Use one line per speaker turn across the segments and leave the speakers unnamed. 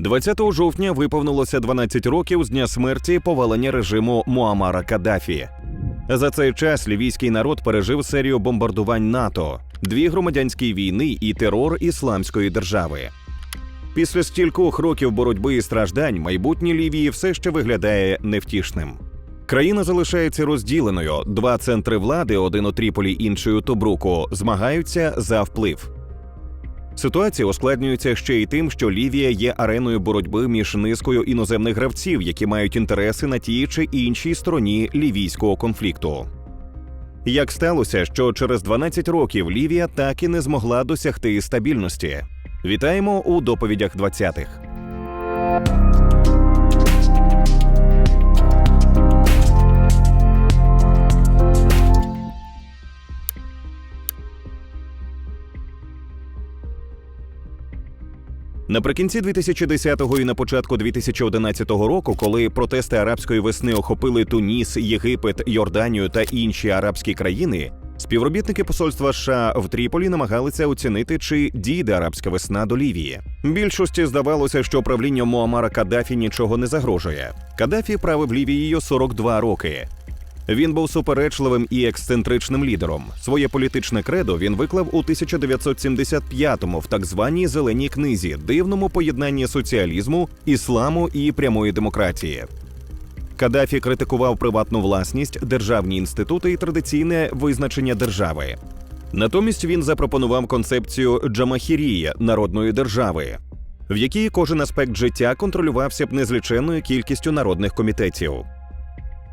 20 жовтня виповнилося 12 років з дня смерті повалення режиму Муамара Каддафі. За цей час лівійський народ пережив серію бомбардувань НАТО, дві громадянські війни і терор ісламської держави. Після стількох років боротьби і страждань майбутнє Лівії все ще виглядає невтішним. Країна залишається розділеною. Два центри влади, один у Тріполі, інший у Тобруку, змагаються за вплив. Ситуація ускладнюється ще й тим, що Лівія є ареною боротьби між низкою іноземних гравців, які мають інтереси на тій чи іншій стороні лівійського конфлікту. Як сталося, що через 12 років Лівія так і не змогла досягти стабільності. Вітаємо у доповідях 20-х. Наприкінці 2010-го і на початку 2011 року, коли протести арабської весни охопили Туніс, Єгипет, Йорданію та інші арабські країни, співробітники посольства США в Тріполі намагалися оцінити, чи дійде арабська весна до Лівії. Більшості здавалося, що правлінню Муамара Каддафі нічого не загрожує. Каддафі правив Лівією 42 роки. Він був суперечливим і ексцентричним лідером. Своє політичне кредо він виклав у 1975-му в так званій зеленій книзі, дивному поєднанні соціалізму, ісламу і прямої демократії. Каддафі критикував приватну власність, державні інститути і традиційне визначення держави. Натомість він запропонував концепцію Джамахірія народної держави, в якій кожен аспект життя контролювався б незліченною кількістю народних комітетів.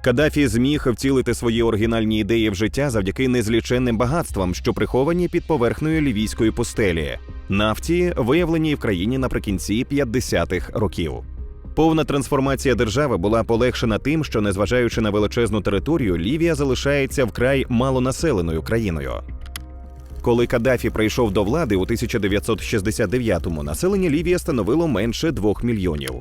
Каддафі зміг втілити свої оригінальні ідеї в життя завдяки незліченним багатствам, що приховані під поверхнею лівійської пустелі, нафті, виявленій в країні наприкінці 50-х років. Повна трансформація держави була полегшена тим, що, незважаючи на величезну територію, Лівія залишається вкрай малонаселеною країною. Коли Каддафі прийшов до влади у 1969-му, населення Лівії становило менше двох мільйонів.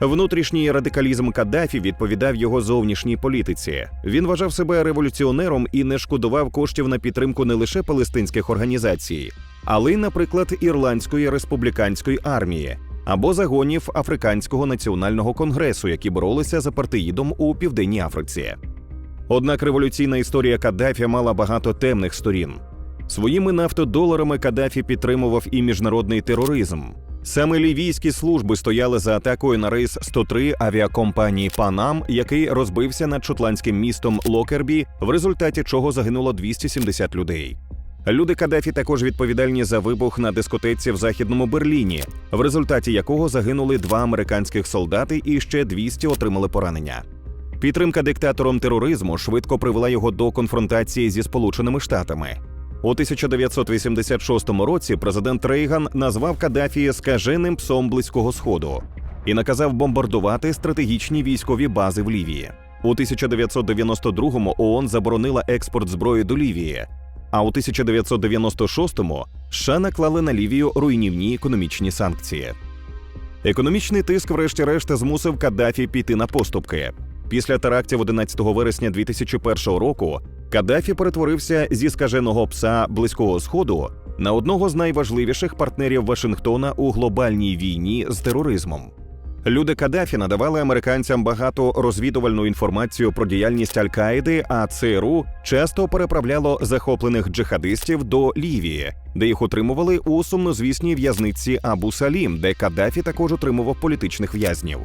Внутрішній радикалізм Каддафі відповідав його зовнішній політиці. Він вважав себе революціонером і не шкодував коштів на підтримку не лише палестинських організацій, але й, наприклад, ірландської республіканської армії або загонів Африканського національного конгресу, які боролися за партеїдом у південній Африці. Однак революційна історія Каддафі мала багато темних сторін. Своїми нафтодоларами Каддафі підтримував і міжнародний тероризм. Саме лівійські служби стояли за атакою на рейс 103 авіакомпанії Панам, який розбився над шотландським містом Локербі, в результаті чого загинуло 270 людей. Люди Каддафі також відповідальні за вибух на дискотеці в західному Берліні, в результаті якого загинули два американських солдати і ще 200 отримали поранення. Підтримка диктатором тероризму швидко привела його до конфронтації зі Сполученими Штатами. У 1986 році президент Рейган назвав Каддафі скаженим псом близького сходу і наказав бомбардувати стратегічні військові бази в Лівії. У 1992-му ООН заборонила експорт зброї до Лівії. А у 1996-му США наклали на Лівію руйнівні економічні санкції. Економічний тиск, врешті-решт, змусив Каддафі піти на поступки. Після терактів 11 вересня 2001 року Каддафі перетворився зі скаженого пса близького сходу на одного з найважливіших партнерів Вашингтона у глобальній війні з тероризмом. Люди Каддафі надавали американцям багато розвідувальну інформацію про діяльність Аль-Каїди, а ЦРУ часто переправляло захоплених джихадистів до Лівії, де їх утримували у сумнозвісній в'язниці Абу Салім, де Каддафі також утримував політичних в'язнів.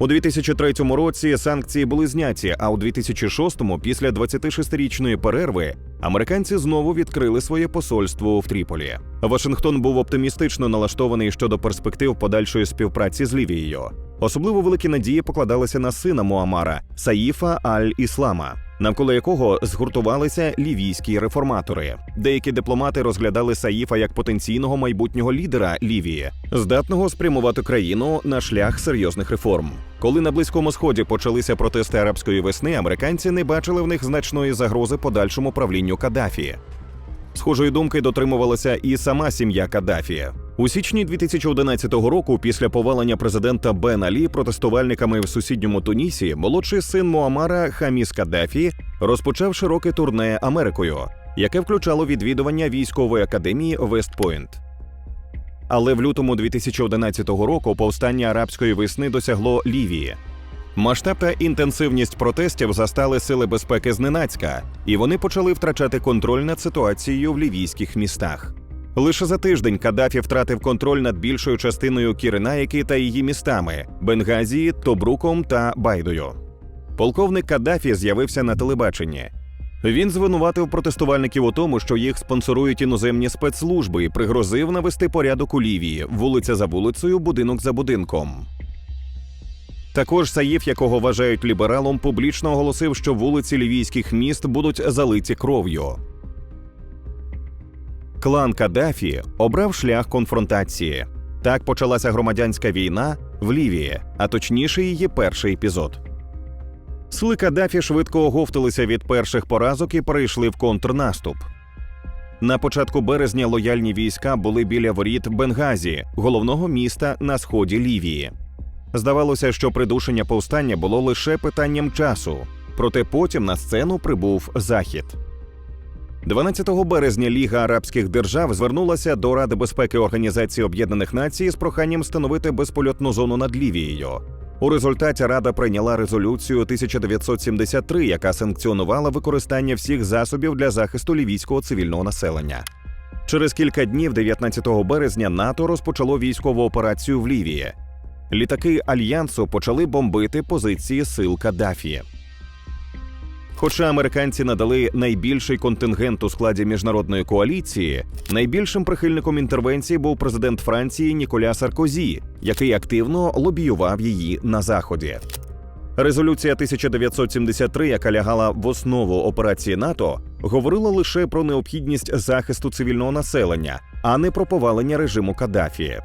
У 2003 році санкції були зняті, а у 2006-му, після 26-річної перерви, американці знову відкрили своє посольство в Тріполі. Вашингтон був оптимістично налаштований щодо перспектив подальшої співпраці з Лівією. Особливо великі надії покладалися на сина Муамара Саїфа Аль-Іслама, навколо якого згуртувалися лівійські реформатори. Деякі дипломати розглядали Саїфа як потенційного майбутнього лідера Лівії, здатного спрямувати країну на шлях серйозних реформ. Коли на близькому сході почалися протести арабської весни, американці не бачили в них значної загрози подальшому правлінню Каддафі. Схожої думки дотримувалася і сама сім'я Каддафі. У січні 2011 року, після повалення президента Бен Алі протестувальниками в сусідньому Тунісі, молодший син Муамара Хаміс Каддафі розпочав широке турне Америкою, яке включало відвідування військової академії Вестпойнт. Але в лютому 2011 року повстання арабської весни досягло Лівії. Масштаб та інтенсивність протестів застали сили безпеки зненацька, і вони почали втрачати контроль над ситуацією в лівійських містах. Лише за тиждень Каддафі втратив контроль над більшою частиною Кіренайки та її містами Бенгазії, Тобруком та Байдою. Полковник Каддафі з'явився на телебаченні. Він звинуватив протестувальників у тому, що їх спонсорують іноземні спецслужби, і пригрозив навести порядок у Лівії, вулиця за вулицею, будинок за будинком. Також Саїф, якого вважають лібералом, публічно оголосив, що вулиці лівійських міст будуть залиті кров'ю. Клан Каддафі обрав шлях конфронтації. Так почалася громадянська війна в Лівії, а точніше, її перший епізод. Сили Каддафі швидко оговталися від перших поразок і перейшли в контрнаступ. На початку березня лояльні війська були біля воріт Бенгазі, головного міста на сході Лівії. Здавалося, що придушення повстання було лише питанням часу, проте потім на сцену прибув захід. 12 березня Ліга Арабських Держав звернулася до Ради безпеки Організації Об'єднаних Націй з проханням встановити безпольотну зону над Лівією. У результаті Рада прийняла резолюцію 1973, яка санкціонувала використання всіх засобів для захисту лівійського цивільного населення. Через кілька днів, 19 березня, НАТО розпочало військову операцію в Лівії. Літаки альянсу почали бомбити позиції сил Каддафі. Хоча американці надали найбільший контингент у складі міжнародної коаліції, найбільшим прихильником інтервенції був президент Франції Ніколя Саркозі, який активно лобіював її на заході. Резолюція 1973, яка лягала в основу операції НАТО, говорила лише про необхідність захисту цивільного населення, а не про повалення режиму Каддафі.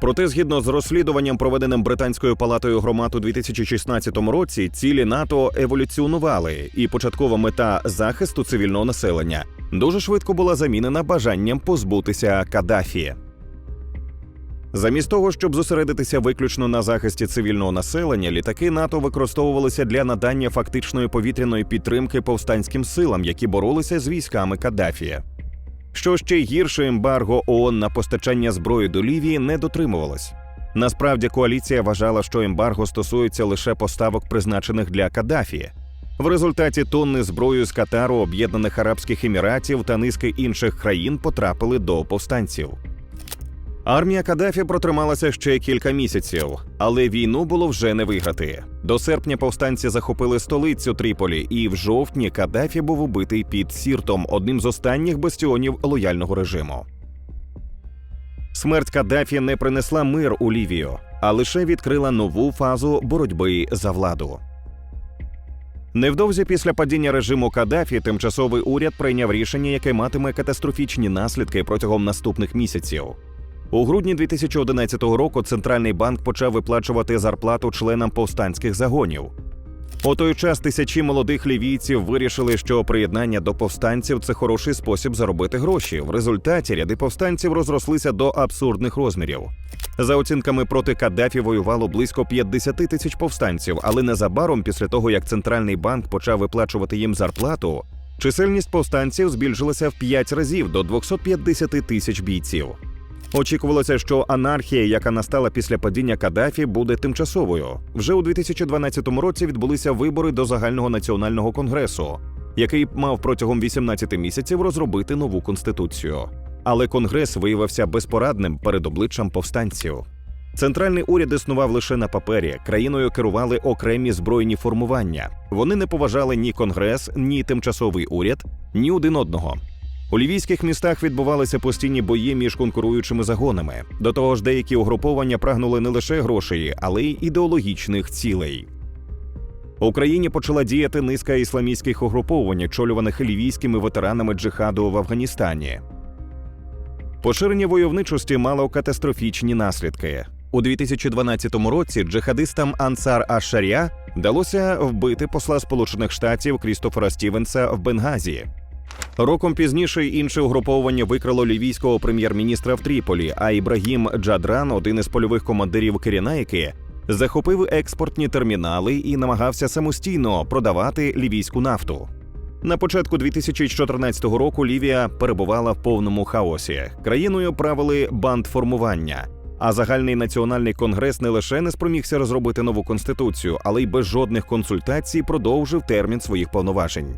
Проте, згідно з розслідуванням, проведеним британською палатою громад у 2016 році, цілі НАТО еволюціонували, і початкова мета захисту цивільного населення дуже швидко була замінена бажанням позбутися Каддафі. Замість того, щоб зосередитися виключно на захисті цивільного населення, літаки НАТО використовувалися для надання фактичної повітряної підтримки повстанським силам, які боролися з військами Каддафі. Що ще гірше, ембарго ООН на постачання зброї до Лівії не дотримувалось. Насправді коаліція вважала, що ембарго стосується лише поставок, призначених для Каддафі. В результаті тонни зброї з Катару, Об'єднаних Арабських Еміратів та низки інших країн потрапили до повстанців. Армія Каддафі протрималася ще кілька місяців, але війну було вже не виграти. До серпня повстанці захопили столицю Тріполі, і в жовтні Каддафі був убитий під Сіртом, одним з останніх бастіонів лояльного режиму. Смерть Каддафі не принесла мир у Лівію, а лише відкрила нову фазу боротьби за владу. Невдовзі після падіння режиму Каддафі тимчасовий уряд прийняв рішення, яке матиме катастрофічні наслідки протягом наступних місяців. У грудні 2011 року центральний банк почав виплачувати зарплату членам повстанських загонів. У той час тисячі молодих лівійців вирішили, що приєднання до повстанців це хороший спосіб заробити гроші. В результаті ряди повстанців розрослися до абсурдних розмірів. За оцінками проти Каддафі воювало близько 50 тисяч повстанців, але незабаром, після того як центральний банк почав виплачувати їм зарплату, чисельність повстанців збільшилася в 5 разів до 250 тисяч бійців. Очікувалося, що анархія, яка настала після падіння Каддафі, буде тимчасовою. Вже у 2012 році відбулися вибори до загального національного конгресу, який мав протягом 18 місяців розробити нову конституцію. Але конгрес виявився безпорадним перед обличчям повстанців. Центральний уряд існував лише на папері. Країною керували окремі збройні формування. Вони не поважали ні конгрес, ні тимчасовий уряд, ні один одного. У лівійських містах відбувалися постійні бої між конкуруючими загонами. До того ж, деякі угруповання прагнули не лише грошей, але й ідеологічних цілей. В Україні почала діяти низка ісламістських угруповань, очолюваних лівійськими ветеранами джихаду в Афганістані. Поширення войовничості мало катастрофічні наслідки. У 2012 році джихадистам Ансар Аш-Шарія вдалося вбити посла Сполучених Штатів Крістофера Стівенса в Бенгазі. Роком пізніше інше угруповання викрало лівійського прем'єр-міністра в Тріполі, а Ібрагім Джадран, один із польових командирів Керінайки, захопив експортні термінали і намагався самостійно продавати лівійську нафту. На початку 2014 року Лівія перебувала в повному хаосі. Країною правили бандформування. А загальний національний конгрес не лише не спромігся розробити нову конституцію, але й без жодних консультацій продовжив термін своїх повноважень.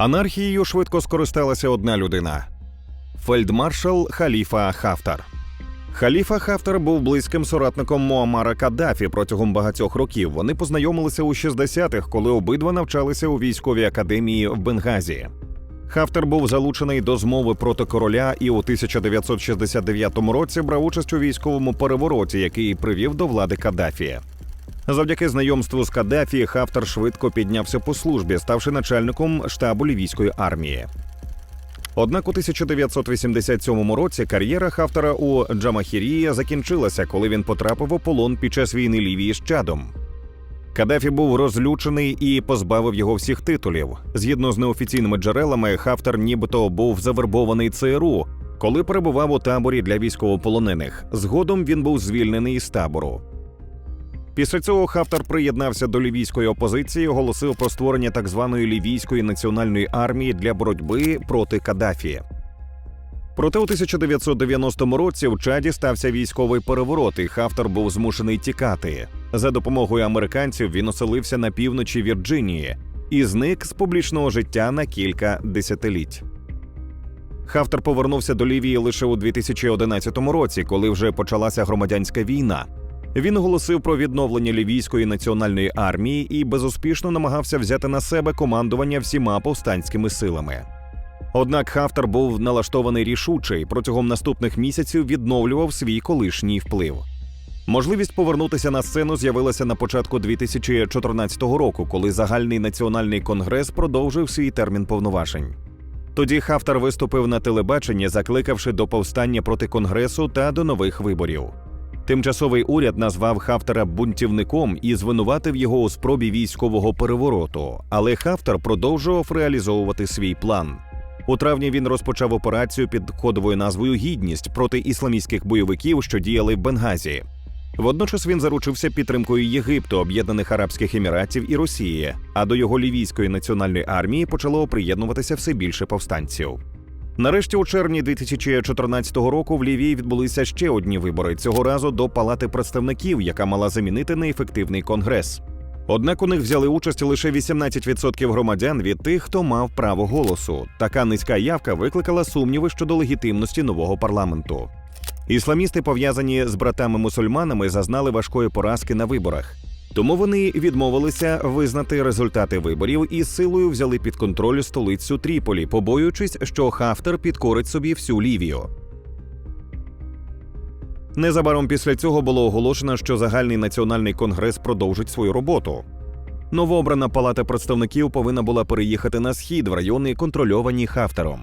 Анархією швидко скористалася одна людина фельдмаршал Халіфа Хафтар. Халіфа Хафтар був близьким соратником Муаммара Каддафі протягом багатьох років. Вони познайомилися у 60-х, коли обидва навчалися у військовій академії в Бенгазі. Хафтар був залучений до змови проти короля і у 1969 році брав участь у військовому перевороті, який привів до влади Каддафі. Завдяки знайомству з Каддафі Хафтар швидко піднявся по службі, ставши начальником штабу лівійської армії. Однак у 1987 році кар'єра Хафтара у Джамахірії закінчилася, коли він потрапив у полон під час війни Лівії з Чадом. Каддафі був розлючений і позбавив його всіх титулів. Згідно з неофіційними джерелами, Хафтар нібито був завербований ЦРУ, коли перебував у таборі для військовополонених. Згодом він був звільнений із табору. Після цього Хафтар приєднався до лівійської опозиції, оголосив про створення так званої лівійської національної армії для боротьби проти Каддафі. Проте у 1990 році в Чаді стався військовий переворот, і Хафтар був змушений тікати. За допомогою американців він оселився на півночі Вірджинії і зник з публічного життя на кілька десятиліть. Хафтар повернувся до Лівії лише у 2011 році, коли вже почалася громадянська війна. Він оголосив про відновлення лівійської національної армії і безуспішно намагався взяти на себе командування всіма повстанськими силами. Однак Хафтар був налаштований рішуче і протягом наступних місяців відновлював свій колишній вплив. Можливість повернутися на сцену з'явилася на початку 2014 року, коли загальний національний конгрес продовжив свій термін повноважень. Тоді Хафтар виступив на телебаченні, закликавши до повстання проти конгресу та до нових виборів. Тимчасовий уряд назвав Хафтара бунтівником і звинуватив його у спробі військового перевороту, але Хафтар продовжував реалізовувати свій план. У травні він розпочав операцію під кодовою назвою Гідність проти ісламістських бойовиків, що діяли в Бенгазі. Водночас він заручився підтримкою Єгипту, Об'єднаних Арабських Еміратів і Росії, а до його лівійської національної армії почало приєднуватися все більше повстанців. Нарешті, у червні 2014 року в Лівії відбулися ще одні вибори цього разу до Палати представників, яка мала замінити неефективний конгрес. Однак у них взяли участь лише 18% громадян від тих, хто мав право голосу. Така низька явка викликала сумніви щодо легітимності нового парламенту. Ісламісти, пов'язані з братами-мусульманами, зазнали важкої поразки на виборах. Тому вони відмовилися визнати результати виборів і силою взяли під контроль столицю Тріполі, побоюючись, що Хафтар підкорить собі всю Лівію. Незабаром після цього було оголошено, що загальний національний конгрес продовжить свою роботу. Новообрана палата представників повинна була переїхати на схід в райони, контрольовані Хафтаром.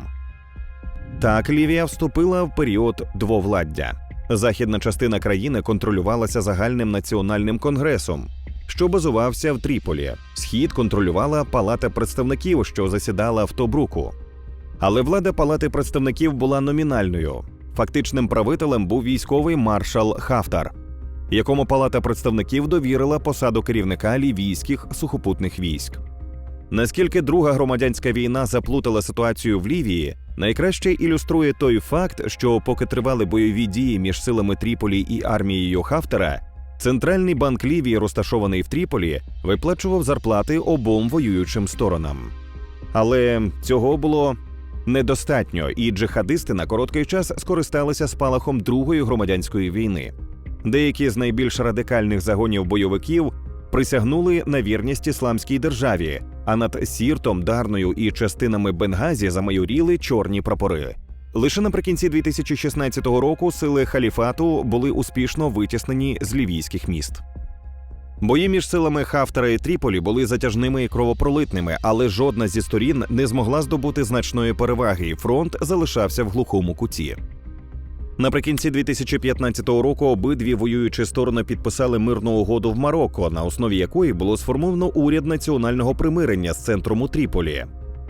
Так Лівія вступила в період двовладдя. Західна частина країни контролювалася загальним національним конгресом, що базувався в Тріполі. Схід контролювала Палата представників, що засідала в Тобруку. Але влада Палати представників була номінальною. Фактичним правителем був військовий маршал Хафтар, якому Палата представників довірила посаду керівника лівійських сухопутних військ. Наскільки друга громадянська війна заплутала ситуацію в Лівії, найкраще ілюструє той факт, що поки тривали бойові дії між силами Тріполі і армією Хафтера, центральний банк Лівії, розташований в Тріполі, виплачував зарплати обом воюючим сторонам. Але цього було недостатньо, і джихадисти на короткий час скористалися спалахом другої громадянської війни. Деякі з найбільш радикальних загонів бойовиків присягнули на вірність ісламській державі, а над Сіртом, Дарною і частинами Бенгазі замайоріли чорні прапори. Лише наприкінці 2016 року сили халіфату були успішно витіснені з лівійських міст. Бої між силами Хафтера і Тріполі були затяжними і кровопролитними, але жодна зі сторін не змогла здобути значної переваги, і фронт залишався в глухому куті. Наприкінці 2015 року обидві воюючі сторони підписали мирну угоду в Марокко, на основі якої було сформовано уряд національного примирення з центром у Тріполі.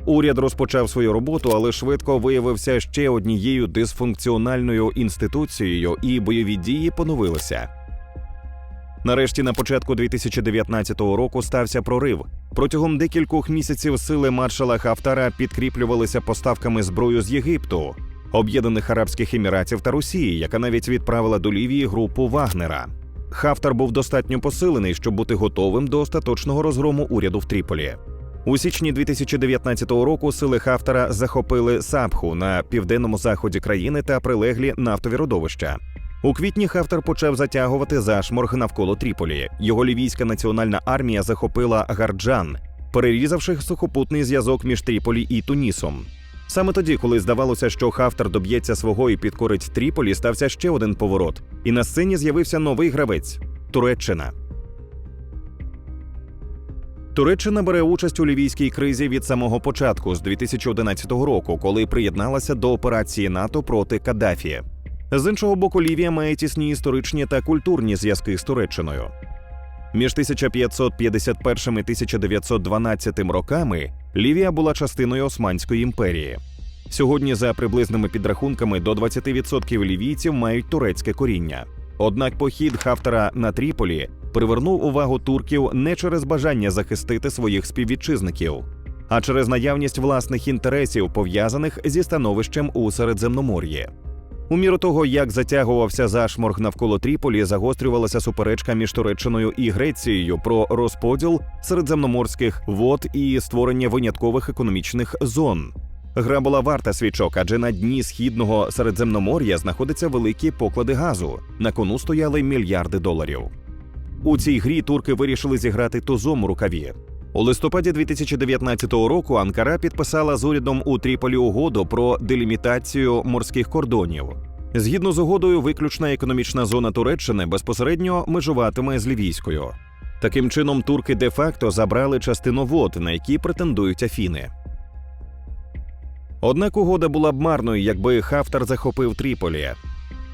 Уряд розпочав свою роботу, але швидко виявився ще однією дисфункціональною інституцією, і бойові дії поновилися. Нарешті, на початку 2019 року стався прорив. Протягом декількох місяців сили маршала Хафтара підкріплювалися поставками зброю з Єгипту, Об'єднаних Арабських Еміратів та Росії, яка навіть відправила до Лівії групу Вагнера. Хафтар був достатньо посилений, щоб бути готовим до остаточного розгрому уряду в Тріполі. У січні 2019 року сили Хафтара захопили Сапху на південному заході країни та прилеглі нафтові родовища. У квітні Хафтар почав затягувати зашморг навколо Тріполі. Його лівійська національна армія захопила Гарджан, перерізавши сухопутний зв'язок між Тріполі і Тунісом. Саме тоді, коли здавалося, що Хафтар доб'ється свого і підкорить Тріполі, стався ще один поворот, і на сцені з'явився новий гравець Туреччина. Туреччина бере участь у лівійській кризі від самого початку з 2011 року, коли приєдналася до операції НАТО проти Каддафі. З іншого боку, Лівія має тісні історичні та культурні зв'язки з Туреччиною. Між 1551 і 1912 роками Лівія була частиною Османської імперії. Сьогодні, за приблизними підрахунками, до 20% лівійців мають турецьке коріння. Однак похід Хафтара на Тріполі привернув увагу турків не через бажання захистити своїх співвітчизників, а через наявність власних інтересів, пов'язаних зі становищем у Середземномор'ї. У міру того, як затягувався зашморг навколо Тріполі, загострювалася суперечка між Туреччиною і Грецією про розподіл середземноморських вод і створення виняткових економічних зон. Гра була варта свічок, адже на дні східного Середземномор'я знаходяться великі поклади газу. На кону стояли мільярди доларів. У цій грі турки вирішили зіграти тузом у рукаві. У листопаді 2019 року Анкара підписала з урядом у Тріполі угоду про делімітацію морських кордонів. Згідно з угодою, виключна економічна зона Туреччини безпосередньо межуватиме з Лівійською. Таким чином, турки де-факто забрали частину вод, на які претендують Афіни. Однак угода була б марною, якби Хафтар захопив Тріполі.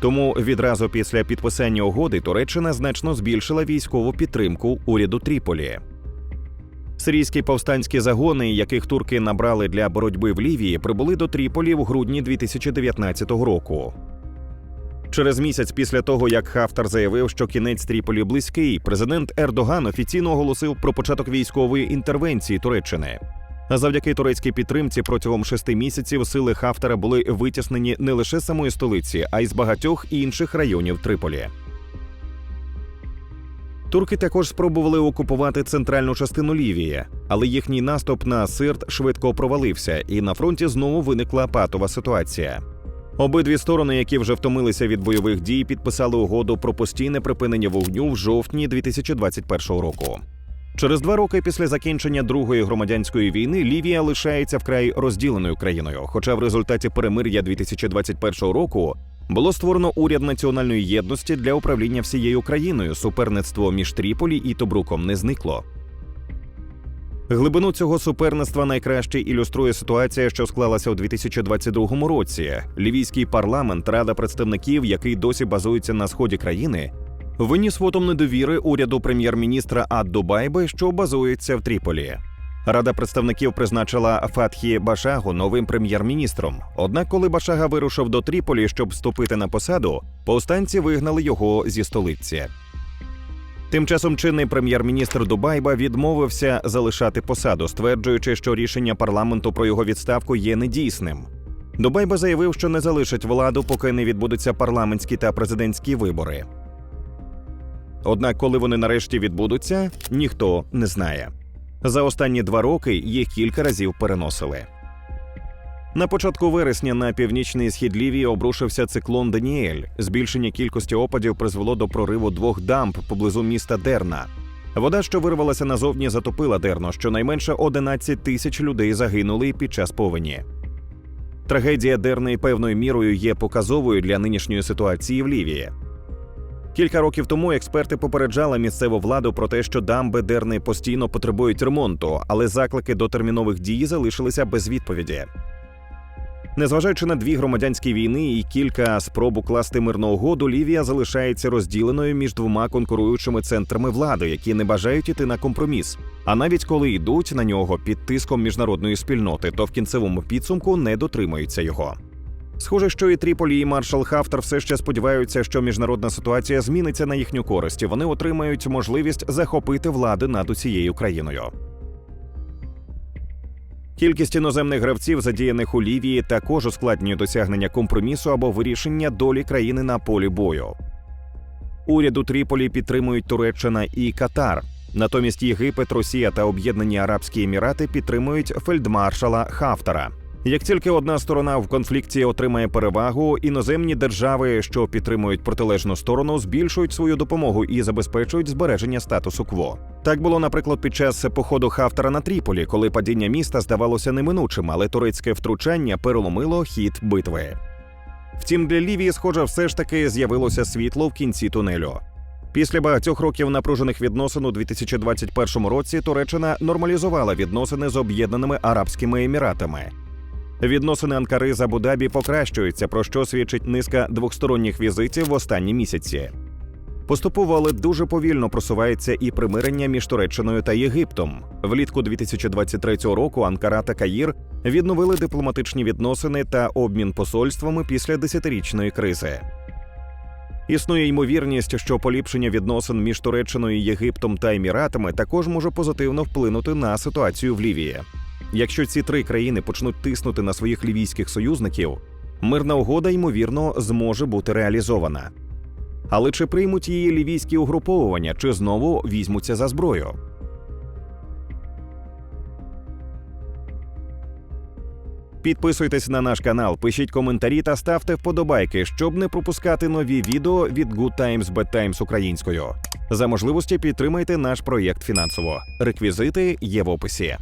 Тому відразу після підписання угоди Туреччина значно збільшила військову підтримку уряду Тріполі. Сирійські повстанські загони, яких турки набрали для боротьби в Лівії, прибули до Тріполі в грудні 2019 року. Через місяць після того, як Хафтар заявив, що кінець Тріполі близький, президент Ердоган офіційно оголосив про початок військової інтервенції Туреччини. А завдяки турецькій підтримці протягом шести місяців сили Хафтара були витіснені не лише з самої столиці, а й з багатьох інших районів Триполі. Турки також спробували окупувати центральну частину Лівії, але їхній наступ на Сирт швидко провалився, і на фронті знову виникла патова ситуація. Обидві сторони, які вже втомилися від бойових дій, підписали угоду про постійне припинення вогню в жовтні 2021 року. Через два роки після закінчення другої громадянської війни Лівія лишається вкрай розділеною країною. Хоча в результаті перемир'я 2021 року було створено уряд національної єдності для управління всією країною. Суперництво між Тріполі і Тобруком не зникло. Глибину цього суперництва найкраще ілюструє ситуація, що склалася у 2022 році. Лівійський парламент, рада представників, який досі базується на сході країни, виніс вотом недовіри уряду прем'єр-міністра Адду Байби, що базується в Тріполі. Рада представників призначила Фатхі Башагу новим прем'єр-міністром. Однак, коли Башага вирушив до Тріполі, щоб вступити на посаду, повстанці вигнали його зі столиці. Тим часом чинний прем'єр-міністр Дубайба відмовився залишати посаду, стверджуючи, що рішення парламенту про його відставку є недійсним. Дубайба заявив, що не залишить владу, поки не відбудуться парламентські та президентські вибори. Однак, коли вони нарешті відбудуться, ніхто не знає. За останні два роки їх кілька разів переносили. На початку вересня на північний схід Лівії обрушився циклон Даніель. Збільшення кількості опадів призвело до прориву двох дамб поблизу міста Дерна. Вода, що вирвалася назовні, затопила Дерно. Щонайменше 11 тисяч людей загинули під час повені. Трагедія Дерни певною мірою є показовою для нинішньої ситуації в Лівії. Кілька років тому експерти попереджали місцеву владу про те, що дамби Дерни постійно потребують ремонту, але заклики до термінових дій залишилися без відповіді. Незважаючи на дві громадянські війни і кілька спроб укласти мирну угоду, Лівія залишається розділеною між двома конкуруючими центрами влади, які не бажають іти на компроміс. А навіть коли йдуть на нього під тиском міжнародної спільноти, то в кінцевому підсумку не дотримуються його. Схоже, що і Тріполі, і маршал Хафтар все ще сподіваються, що міжнародна ситуація зміниться на їхню користь, і вони отримають можливість захопити влади над усією країною. Кількість іноземних гравців, задіяних у Лівії, також ускладнює досягнення компромісу або вирішення долі країни на полі бою. Уряд у Тріполі підтримують Туреччина і Катар. Натомість Єгипет, Росія та Об'єднані Арабські Емірати підтримують фельдмаршала Хафтара. Як тільки одна сторона в конфлікті отримає перевагу, іноземні держави, що підтримують протилежну сторону, збільшують свою допомогу і забезпечують збереження статусу кво. Так було, наприклад, під час походу Хафтара на Тріполі, коли падіння міста здавалося неминучим, але турецьке втручання переломило хід битви. Втім, для Лівії, схоже, все ж таки з'явилося світло в кінці тунелю. Після багатьох років напружених відносин у 2021 році Туреччина нормалізувала відносини з Об'єднаними Арабськими Еміратами. Відносини Анкари з Абу-Дабі покращуються, про що свідчить низка двохсторонніх візитів в останні місяці. Поступово, але дуже повільно просувається і примирення між Туреччиною та Єгиптом. Влітку 2023 року Анкара та Каїр відновили дипломатичні відносини та обмін посольствами після десятирічної кризи. Існує ймовірність, що поліпшення відносин між Туреччиною, Єгиптом та Еміратами також може позитивно вплинути на ситуацію в Лівії. Якщо ці три країни почнуть тиснути на своїх лівійських союзників, мирна угода ймовірно зможе бути реалізована. Але чи приймуть її лівійські угруповування, чи знову візьмуться за зброю? Підписуйтесь на наш канал, пишіть коментарі та ставте вподобайки, щоб не пропускати нові відео від Good Times Bad Times українською. За можливості підтримайте наш проєкт фінансово. Реквізити є в описі.